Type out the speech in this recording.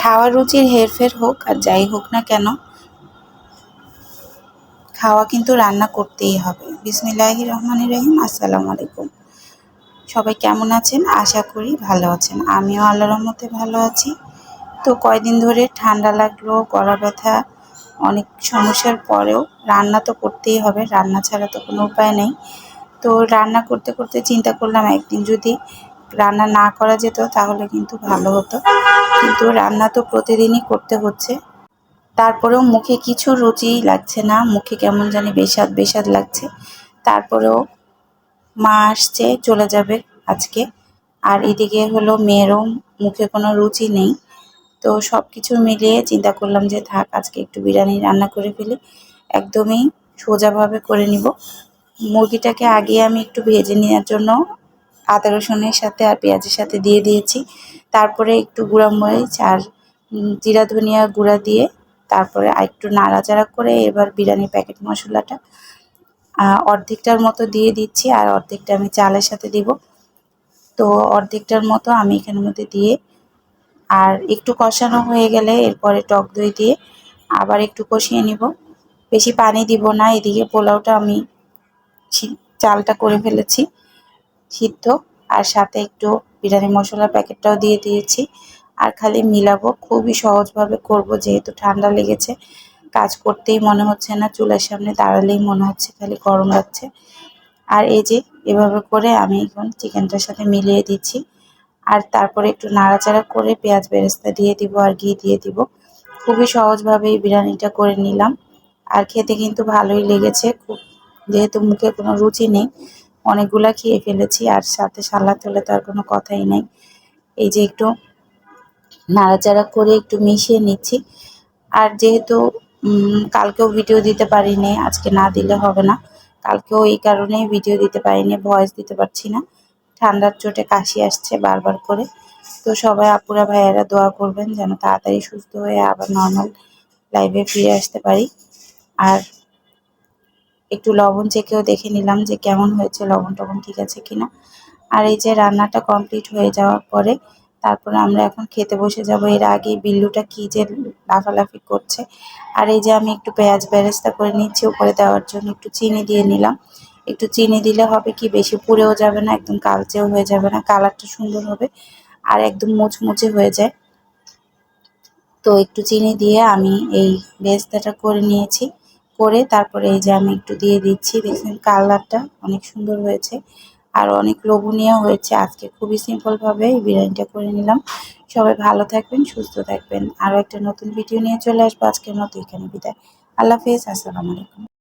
খাওয়ার রুচির হেরফের হোক আর যাই হোক না কেন, খাওয়া কিন্তু রান্না করতেই হবে। বিসমিল্লাহি রহমান রহিম, আসসালামু আলাইকুম। সবাই কেমন আছেন? আশা করি ভালো আছেন। আমিও আল্লাহ রহমতে ভালো আছি। তো কয়দিন ধরে ঠান্ডা লাগল, গলা ব্যথা, অনেক সমস্যার পরেও রান্না তো করতেই হবে, রান্না ছাড়া তো কোনো উপায় নেই। তো রান্না করতে করতে চিন্তা করলাম, একদিন যদি রান্না না করা যেত তাহলে কিন্তু ভালো হতো। কিন্তু রান্না তো প্রতিদিনই করতে হচ্ছে। তারপরেও মুখে কিছু রুচিই লাগছে না, মুখে কেমন জানি বেসাদ বেসাদ লাগছে। তারপরেও মা আসছে, চলে যাবে আজকে। আর এদিকে হলো মেয়েরও মুখে কোনো রুচি নেই। তো সব কিছু মিলিয়ে চিন্তা করলাম যে থাক, আজকে একটু বিরিয়ানি রান্না করে ফেলি। একদমই সোজাভাবে করে নিব। মুরগিটাকে আগে আমি একটু ভেজে নেওয়ার জন্য আদা, রসুনের সাথে আর পেঁয়াজের সাথে দিয়ে দিয়েছি। তারপরে একটু গুঁড়া মরিচ আর জিরা, ধনিয়া গুঁড়া দিয়ে তারপরে আর একটু নাড়াচাড়া করে এবার বিরিয়ানির প্যাকেট মশলাটা অর্ধেকটার মতো দিয়ে দিচ্ছি আর অর্ধেকটা আমি চালের সাথে দিব। তো অর্ধেকটার মতো আমি এখানের মধ্যে দিয়ে আর একটু কষানো হয়ে গেলে এরপরে টক দই দিয়ে আবার একটু কষিয়ে নিব। বেশি পানি দিব না, এদিকে পোলাওটা আমি চালটা করে ফেলেছি। সিদ্ধ, আর সাথে একটু বিরিয়ানি মশলার প্যাকেটটাও দিয়ে দিয়েছি। আর খালি মিলাবো, খুবই সহজভাবে করব, যেহেতু ঠান্ডা লেগেছে। কাজ করতেই মনে হচ্ছে না, চুলার সামনে দাঁড়ালেই মনে হচ্ছে খালি গরম লাগছে। আর এই যে, এভাবে করে আমি এখন চিকেনটার সাথে মিলিয়ে দিচ্ছি। আর তারপরে একটু নাড়াচাড়া করে পেঁয়াজ বেরেস্তা দিয়ে দিব আর ঘি দিয়ে দিব। খুবই সহজভাবে এই বিরিয়ানিটা করে নিলাম। আর খেতে কিন্তু ভালোই লেগেছে, খুব যেহেতু মুখে কোনো রুচি নেই অনেকগুলা খেয়ে ফেলেছি, আর সাথে সালাদ হলে তো আর কোনো কথাই নেই। এই যে একটু নাড়াচাড়া করে একটু মিশিয়ে নিচ্ছি। আর যেহেতু কালকেও ভিডিও দিতে পারিনি, আজকে না দিলে হবে না। কালকেও এই কারণেই ভিডিও দিতে পারিনি ভয়েস দিতে পারছি না। ঠান্ডার চোটে কাশি আসছে বারবার করে। তো সবাই আপুরা ভাইয়েরা দোয়া করবেন যেন তাড়াতাড়ি সুস্থ হয়ে আবার নর্মাল লাইভে ফিরে আসতে পারি। আর একটু লবণ চেকেও দেখে নিলাম যে কেমন হয়েছে, লবণ টবণ ঠিক আছে কিনা। আর এই যে রান্নাটা কমপ্লিট হয়ে যাওয়ার পরে তারপরে আমরা এখন খেতে বসে যাব। এর আগে বিল্লুটা কি যে লাফালাফি করছে। আর এই যে আমি একটু পেঁয়াজ বেরেস্তা করে নিচ্ছি, উপরে দেওয়ার জন্য একটু চিনি দিয়ে নিলাম। একটু চিনি দিলে হবে কি, বেশি পুড়েও যাবে না, একদম কালচেও হয়ে যাবে না, কালারটা সুন্দর হবে আর একদম মুচমুচে হয়ে যায়। তো একটু চিনি দিয়ে আমি এই বেস্তাটা করে নিয়েছি। করে তারপরে এই যে আমি একটু দিয়ে দিচ্ছি, দেখছেন কালারটা অনেক সুন্দর হয়েছে আর অনেক লোভনীয় হয়েছে। আজকে খুবই সিম্পলভাবে এই বিরিয়ানিটা করে নিলাম। সবাই ভালো থাকবেন, সুস্থ থাকবেন। আরও একটা নতুন ভিডিও নিয়ে চলে আসব আজকের মতো। এখানে বিদায়। আল্লাহ হাফেজ, আসসালামু আলাইকুম।